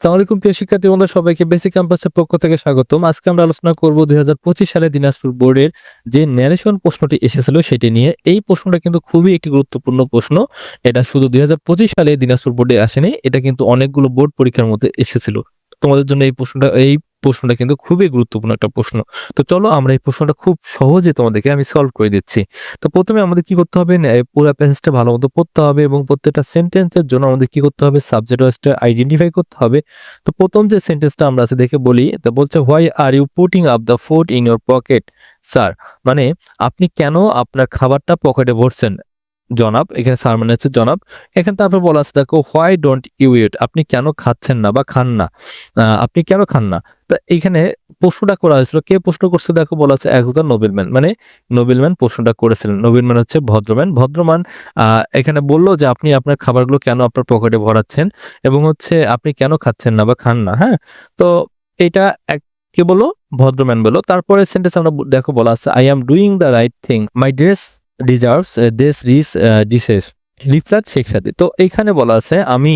আসসালামু আলাইকুম, প্রিয় শিক্ষার্থী বন্ধুরা সবাইকে বেসিক ক্যাম্পাসের পক্ষ থেকে স্বাগতম। আজকে আমরা আলোচনা করব দুই হাজার পঁচিশ সালে দিনাজপুর বোর্ডের যে ন্যারেশন প্রশ্নটি এসেছিল সেটি নিয়ে। এই প্রশ্নটা কিন্তু খুবই একটি গুরুত্বপূর্ণ প্রশ্ন। এটা শুধু দুই হাজার পঁচিশ সালে দিনাজপুর বোর্ডে আসেনি, এটা কিন্তু অনেকগুলো বোর্ড পরীক্ষার মধ্যে এসেছিল। তোমাদের জন্য এই প্রশ্নটা এই প্রশ্নটা কিন্তু খুবই গুরুত্বপূর্ণ একটা প্রশ্ন। তো চলো আমরা এই প্রশ্নটা খুব সহজে তোমাদেরকে আমি সলভ করে দিচ্ছি। তো প্রথমে আমাদের কি করতে হবে? পুরো প্যাসেজটা ভালো মতো পড়তে হবে এবং প্রত্যেকটা সেন্টেন্সের জন্য আমাদের কি করতে হবে? সাবজেক্ট ওয়াইজটা আইডেন্টিফাই করতে হবে। তো প্রথম যে সেন্টেন্সটা আমরা আছে, দেখে বলি, তা বলছে why are you putting up the food in your pocket sir মানে আপনি কেন আপনার খাবারটা পকেটে ভরছেন? জনাব, এখানে স্যার মানে হচ্ছে জনাব। এখানে তারপর বলা আছে, দেখো হোয়াই ডোন্ট ইউ ইট আপনি কেন খাচ্ছেন না বা খান না? আপনি কেন খান না? তা এখানে প্রশ্নটা করা হয়েছিল। কে প্রশ্ন করছে? দেখো, বলা আছে একজন নোবেলম্যান মানে নোবেলম্যান প্রশ্নটা করেছিলেন। নোবেলম্যান হচ্ছে ভদ্রম্যান ভদ্রমান এখানে বলল যে আপনি আপনার খাবারগুলো কেন আপনার পকেটে ভরাচ্ছেন এবং হচ্ছে আপনি কেন খাচ্ছেন না বা খান না হ্যাঁ? তো এটা এক, কে বলো ভদ্রম্যান বলো তারপরে সেন্টেন্স আমরা দেখো, বলা আছে I am doing the right thing my dress deserves this rich dishes replied Sheikh সাথে তো এখানে বলা আছে আমি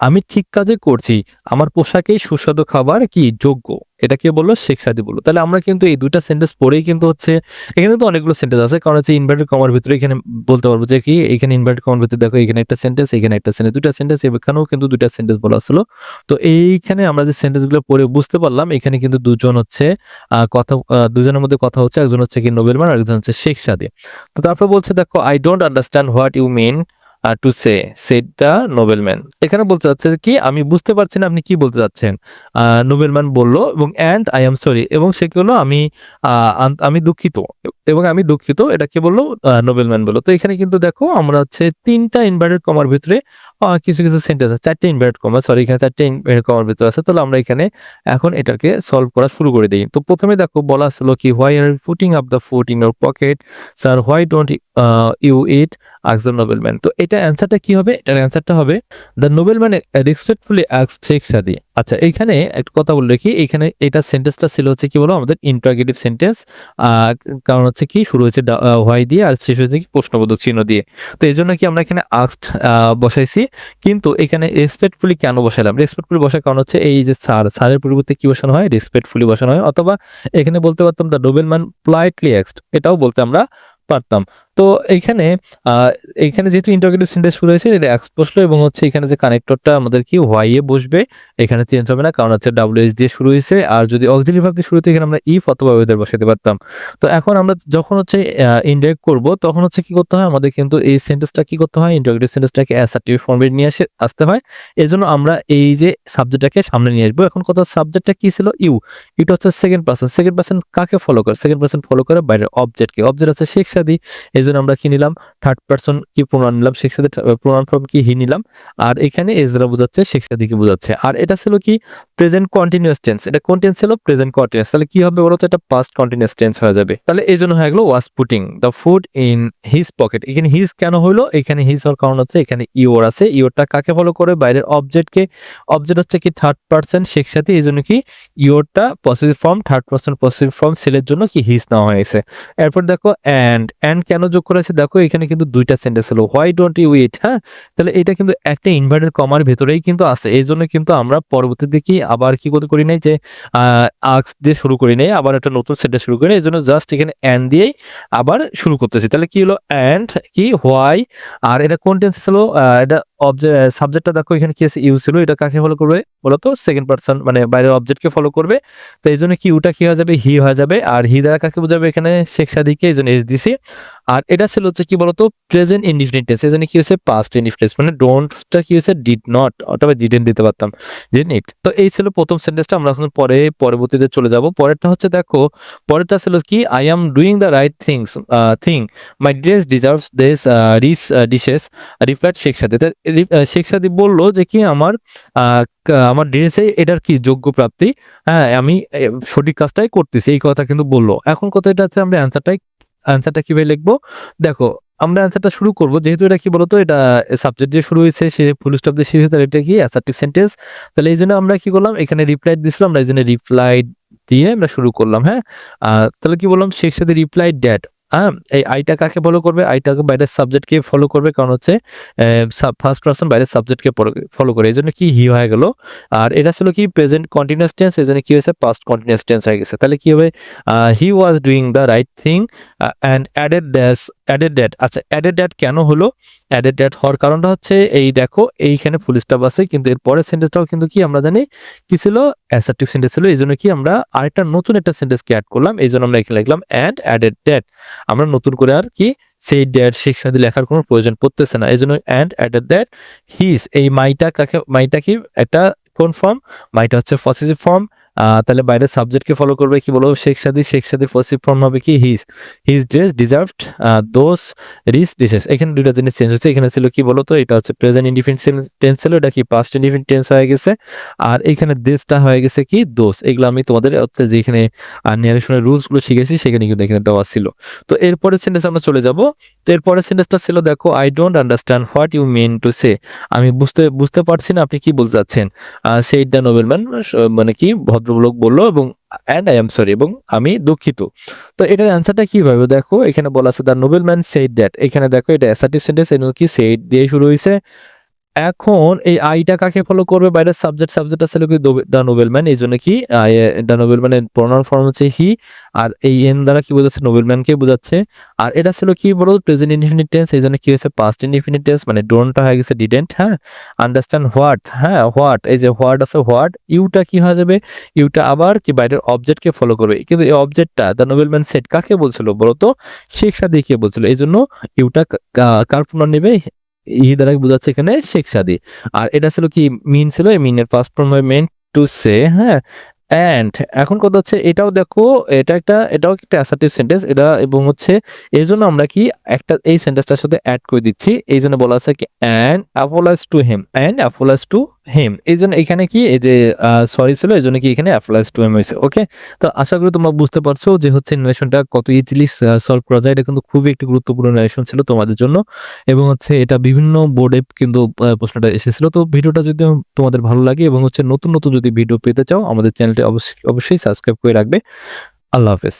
আমি ঠিক কাজে করছি, আমার পোশাকেই সুস্বাদু খাবার কি যোগ্য? এটা কে বলল? শেখ সাদি বলল। তাহলে আমরা কিন্তু এই দুইটা সেন্টেন্স পড়েই কিন্তু হচ্ছে, এখানে তো অনেকগুলো সেন্টেন্স আছে, কারণ হচ্ছে ইনভার্টেড কমার ভিতরে এখানে বলতে পারব যে কি, এখানে ইনভার্টেড কমার ভিতরে দেখো এখানে একটা সেন্টেন্স এখানে একটা সেন্টেন্স দুইটা সেন্টেন্স এখানেও কিন্তু দুইটা সেন্টেন্স বলা ছিল। তো এইখানে আমরা যে সেন্টেন্সগুলো পড়ে বুঝতে পারলাম, এখানে কিন্তু দুজন হচ্ছে কথা দুজনের মধ্যে কথা হচ্ছে, একজন হচ্ছে কি নোবেলম্যান আর একজন হচ্ছে শেখ সাদি তো তারপর বলছে দেখো I don't understand what you mean to say said the nobleman এখানে বলতে চাচ্ছে কি, আমি বুঝতে পারছি না আপনি কি বলতে চাচ্ছেন নোবেলম্যান বলল, এবং অ্যান্ড আই এম সরি এবং সে কি হলো, আমি আমি দুঃখিত। এবং আমি দুঃখিত, এটা কি বলল? নোবেলম্যান বলল। তো এখানে কিন্তু দেখো, আমরা হচ্ছে তিনটা ইনভার্টেড কমার ভিতরে কিছু কিছু সেন্টেন্স আছে। চারটে ইনভার্টেড কমা সরি এখানে চারটে ইনভার্টেড কমার ভিতরে আছে। তাহলে আমরা এখানে এখন এটাকে সলভ করা শুরু করে দিই। তো প্রথমে দেখো, বলা ছিল কি why are putting up the food in your pocket sir why don't you eat the nobleman তো এটা অ্যান্সারটা কি হবে? এটার অ্যান্সারটা হবে দ্য নোবেলম্যান রেসপেক্টফুলি আক্স শেখ সাদি আচ্ছা এইখানে একটা কথা বলে রাখি এখানে এটা সেন্টেন্সটা ছিল হচ্ছে কি বলো? আমাদের ইন্টারগেটিভ সেন্টেন্স কারণ হচ্ছে কি শুরু হয়েছে হোয়াই দিয়ে আর শেষ হয়েছে কি প্রশ্নবোধক চিহ্ন দিয়ে। তো এই জন্য কি আমরা এখানে আক্সড বসাইছি, কিন্তু এখানে রেসপেক্টফুলি কেন বসালাম রেসপেক্টফুলি বসার কারণ হচ্ছে এই যে স্যার, স্যারের পরিবর্তে কি বসানো হয়? রেসপেক্টফুলি বসানো হয়, অথবা এখানে বলতে পারতাম দ্য নোবেলম্যান প্লাইটলি এক্সড এটাও বলতে আমরা পারতাম। তো এইখানে আহ, এইখানে যেহেতু ইন্টারগ্রেটিভ সেন্টেন্স শুরু হয়েছে এটা এক্স বসল এবং হচ্ছে এখানে যে কানেক্টরটা আমাদের কি হোয়াইয়ে বসবে এখানে চেঞ্জ হবে না কারণ হচ্ছে ডাব্লিউ এস দিয়ে শুরু হয়েছে। আর যদি অক্সিলি ভাব দিয়ে শুরু হতো এখানে আমরা ইফ অথবা ওয়েদার বসাতে পারতাম। তো এখন আমরা যখন হচ্ছে ইনডাইরেক্ট করব তখন হচ্ছে কি করতে হয়? আমাদের কিন্তু এই সেন্টেন্সটা কি করতে হয়? ইন্টারগ্রেটিভ সেন্টেন্সটাকে অ্যাসার্টিভ ফর্মে নিয়ে আসে আসতে হয়। এই জন্য আমরা এই যে সাবজেক্টটাকে সামনে নিয়ে আসব। এখন কথা সাবজেক্টটা কি ছিল? ইউ এটা হচ্ছে সেকেন্ড পার্সন সেকেন্ড পার্সন কাকে ফলো করে? সেকেন্ড পার্সন ফলো করে বাইরের অবজেক্টকে অবজেক্ট আছে শেখ সাদি এই জন্য আমরা কি নিলাম? থার্ড পার্সন কি প্রণাম নিলাম? সাদি প্রণাম ফর্ম কি হি নিলাম? আর এখানে এজরা বোঝাচ্ছে শেখ সাদিকে বোঝাচ্ছে। আর এটা ছিল কি? প্রেজেন্ট কন্টিনিউয়াস টেন্স এটা কোন টেন্স ছিল? প্রেজেন্ট কন্টিনিউয়াস তাহলে কি হবে বলতো? এটা পাস্ট কন্টিনিউয়াস টেন্স হয়ে যাবে। তাহলে এই জন্য হয়ে গেলো was putting the food in his pocket এখানে হিজ কেন হলো এখানে হিজ হওয়ার কারণ হচ্ছে এখানে ইওর আছে। ইওরটা কাকে ফলো করে? বাইরের অবজেক্টকে অবজেক্ট হচ্ছে কি থার্ড পার্সন শেখ সাথে এই জন্য কি ইওরটা positive form third person positive form সেলের জন্য কি হিজ নেওয়া হয়েছে। এরপর দেখো অ্যান্ড অ্যান্ড কেন যোগ করেছে দেখো এখানে কিন্তু দুইটা সেন্টেন্স হলো হোয়াই ডোন্ট ইউ ইট হ্যাঁ? তাহলে এটা কিন্তু একটা ইনভার্টেড কমার ভেতরেই কিন্তু আছে, এই জন্য কিন্তু আমরা পরবর্তীতে কি আবার কি করতে করি নাই যে আক্স দিয়ে শুরু করি নাই, আবার একটা নতুন সেন্টেন্স শুরু করি। এই জন্য জাস্ট এখানে অ্যান্ড দিয়েই আবার শুরু করতেছি। তাহলে কি হলো অ্যান্ড কি হোয়াই আর এটা কোন টেন্স হলো এটা সাবজেক্টটা দেখো, এখানে কি আছে? ইউ ছিল। এটা কাকে ফলো করবে? বলতো সেকেন্ড পার্সন মানে বাইরের অবজেক্টকে ফলো করবে। তো এই জন্য কি ইউটা কি হয়ে যাবে? হি হয়ে যাবে। আর হি দ্বারা কাকে বোঝাবে? এখানে শেখ এই জন্য এস দিছি আর এটা ছিল হচ্ছে কি বলতো? প্রেজেন্ট ইনডিফিনিট এই জন্য কি হয়েছে? পাস্ট ইনডিফিনিট মানে ডোন্টটা কি হয়েছে? ডিড নট অথবা ডিডেন্ট দিতে পারতাম। ডিড তো এই ছিল প্রথম সেন্টেন্সটা আমরা এখন পরে, পরবর্তীতে চলে যাব। পরেরটা হচ্ছে দেখো, পরেরটা ছিল কি? I am doing the right things thing my dress deserves this rich dishes replied Sheikh Sheikh Sadi বলল যে কি আমার আমার ড্রেসে এটার কি যোগ্য প্রাপ্তি? হ্যাঁ আমি সঠিক কাজটাই করতেছি, এই কথা কিন্তু বলল। এখন কথা এটা হচ্ছে আমরা অ্যান্সারটাই অ্যান্সারটা কীভাবে লিখব? দেখো, আমরা অ্যান্সারটা শুরু করব, যেহেতু এটা কি বলতো, এটা সাবজেক্ট দিয়ে শুরু হয়েছে, সে ফুল স্টপ দিয়ে শেষ হয়েছে এটা কি অ্যাসার্টিভ সেন্টেন্স তাহলে এই জন্য আমরা কি করলাম, এখানে রিপ্লাই দিছিলাম আমরা এই জন্য রিপ্লাই দিয়ে আমরা শুরু করলাম হ্যাঁ? তাহলে কি বললাম শেখ সাথে রিপ্লাই ড্যাট হ্যাঁ এই আইটা কাকে ফলো করবে? আইটাকে বাইরের সাবজেক্টকে ফলো করবে, কারণ হচ্ছে ফার্স্ট পার্সন বাইরের সাবজেক্টকে ফলো করে। এই জন্য কি হি হয়ে গেল? আর এটা ছিল কি প্রেজেন্ট কন্টিনিউয়াস টেন্স এই জন্য কি হয়েছে? পাস্ট কন্টিনিউয়াস টেন্স হয়ে গেছে। তাহলে কি হবে? He was doing the right thing and added that added that আচ্ছা অ্যাডেড দ্যাট কেন হলো? অ্যাডেড দ্যাট হওয়ার কারণটা হচ্ছে, এই দেখো, এইখানে ফুল স্টপ আছে, কিন্তু এর পরের সেন্টেন্সটাও কিন্তু কি আমরা জানি, কি ছিল? অ্যাসার্টিভ সেন্টেন্স ছিল এই জন্য কি আমরা আরেকটা নতুন একটা সেন্টেন্সকে অ্যাড করলাম এই জন্য আমরা এখানে লিখলাম অ্যান্ড অ্যাডেড দ্যাট আমরা নতুন করে আর কি সেই ড্যাট শিক্ষাদি লেখার কোনো প্রয়োজন পড়তেছে না এই জন্য অ্যান্ড অ্যাডেড দ্যাট হিস এই মাইটা কাকে, মাইটা কি একটা কোন ফর্ম মাইটা হচ্ছে পসেসিভ ফর্ম তাহলে বাইরের সাবজেক্টকে ফলো করবে কি বলব? শেখ সাদি শেখ সাদি পসিভ ফর্ম হবে কি? His his dress deserved those rich dishes এখানে দুইটা জিনিস চেঞ্জ হচ্ছে। এখানে ছিল কি বলতো? এটা হচ্ছে প্রেজেন্ট ইন্ডিফিনিট টেন্স ছিল। এটা কি পাস্ট ইন্ডিফিনিট টেন্স হয়ে গেছে। আর এখানে দেশটা হয়ে গেছে কি? দোষ এগুলো আমি তোমাদের হচ্ছে যেখানে ন্যারেশনের রুলসগুলো শিখেছি, সেখানে কিন্তু এখানে দেওয়া ছিল। তো এরপরের সেন্টেন্স আমরা চলে যাব। তো এরপরের সেন্টেন্সটা ছিল, দেখো I don't understand what you mean to say আমি বুঝতে বুঝতে পারছি না, আপনি কি বলতে চাচ্ছেন সেই দ্য নোবেলম্যান মানে কি? ভদ্রলোক বলল এবং অ্যান্ড আই এম সরি এবং আমি দুঃখিত। তো এটার অ্যান্সারটা কীভাবে দেখো? এখানে বলা আছে the Nobel man said that এখানে দেখো, এটা অ্যাসার্টিভ সেন্টেন্স কি সেইড দিয়ে শুরু হয়েছে এখন এই আইটা কাকে ফলো করবে? বাইরের সাবজেক্ট সাবজেক্ট আছে কি দ্য নোবেল ম্যান এই জন্য কি দ্য নোবেল ম্যানের প্রনাউন ফর্ম হচ্ছে হি আর এই এন দ্বারা কি বোঝাচ্ছে? নোবেল ম্যানকে বোঝাচ্ছে। আর এটা ছিল কি বলো প্রেজেন্ট ইনডিফিনিট টেন্স এই জন্য কি হয়েছে? পাস্ট ইনডিফিনিট টেন্স মানে ডোনটা হয়ে গেছে ডিডেন্ট হ্যাঁ? আন্ডারস্ট্যান্ড হোয়াট হ্যাঁ হোয়াট এই যে হোয়াট আছে হোয়াট ইউটা কি হয়ে যাবে? ইউটা আবার কি বাইরের অবজেক্টকে ফলো করবে? কিন্তু এই অবজেক্টটা দ্য নোবেল ম্যান সেট কাকে বলছিল বলো তো শেখ সাদি কে বলছিল? এই জন্য ইউটা কার নেবে? ই দ্বারা বোঝাচ্ছে এখানে শেখ সাদি। আর এটা ছিল কি, মিন ছিল এই মিনের first form mean to say হ্যাঁ? অ্যান্ড এখন কথা হচ্ছে এটাও দেখো, এটা একটা, এটাও একটা অ্যাসার্টিভ সেন্টেন্স এটা এবং হচ্ছে এই জন্য আমরা কি একটা, এই সেন্টেন্সটার সাথে অ্যাড করে দিচ্ছি। এই জন্য বলা আছে কি and apologise to him and apologise to him এই জন্য এখানে কি? এই যে সরি ছিল, এই জন্য কি এখানে অ্যাপোলাইজ টু এম হয়েছে ওকে তো আশা করি তোমরা বুঝতে পারছ যে হচ্ছে রিলেশনটা কত ইজিলি সলভ করা যায়। এটা কিন্তু খুবই একটি গুরুত্বপূর্ণ রিলেশন ছিল তোমাদের জন্য। এবং হচ্ছে এটা বিভিন্ন বোর্ডে কিন্তু প্রশ্নটা এসেছিল। তো ভিডিওটা যদি তোমাদের ভালো লাগে এবং হচ্ছে নতুন নতুন যদি ভিডিও পেতে চাও, আমাদের চ্যানেলটি অবশ্যই অবশ্যই সাবস্ক্রাইব করে রাখবে। আল্লাহ হাফেজ।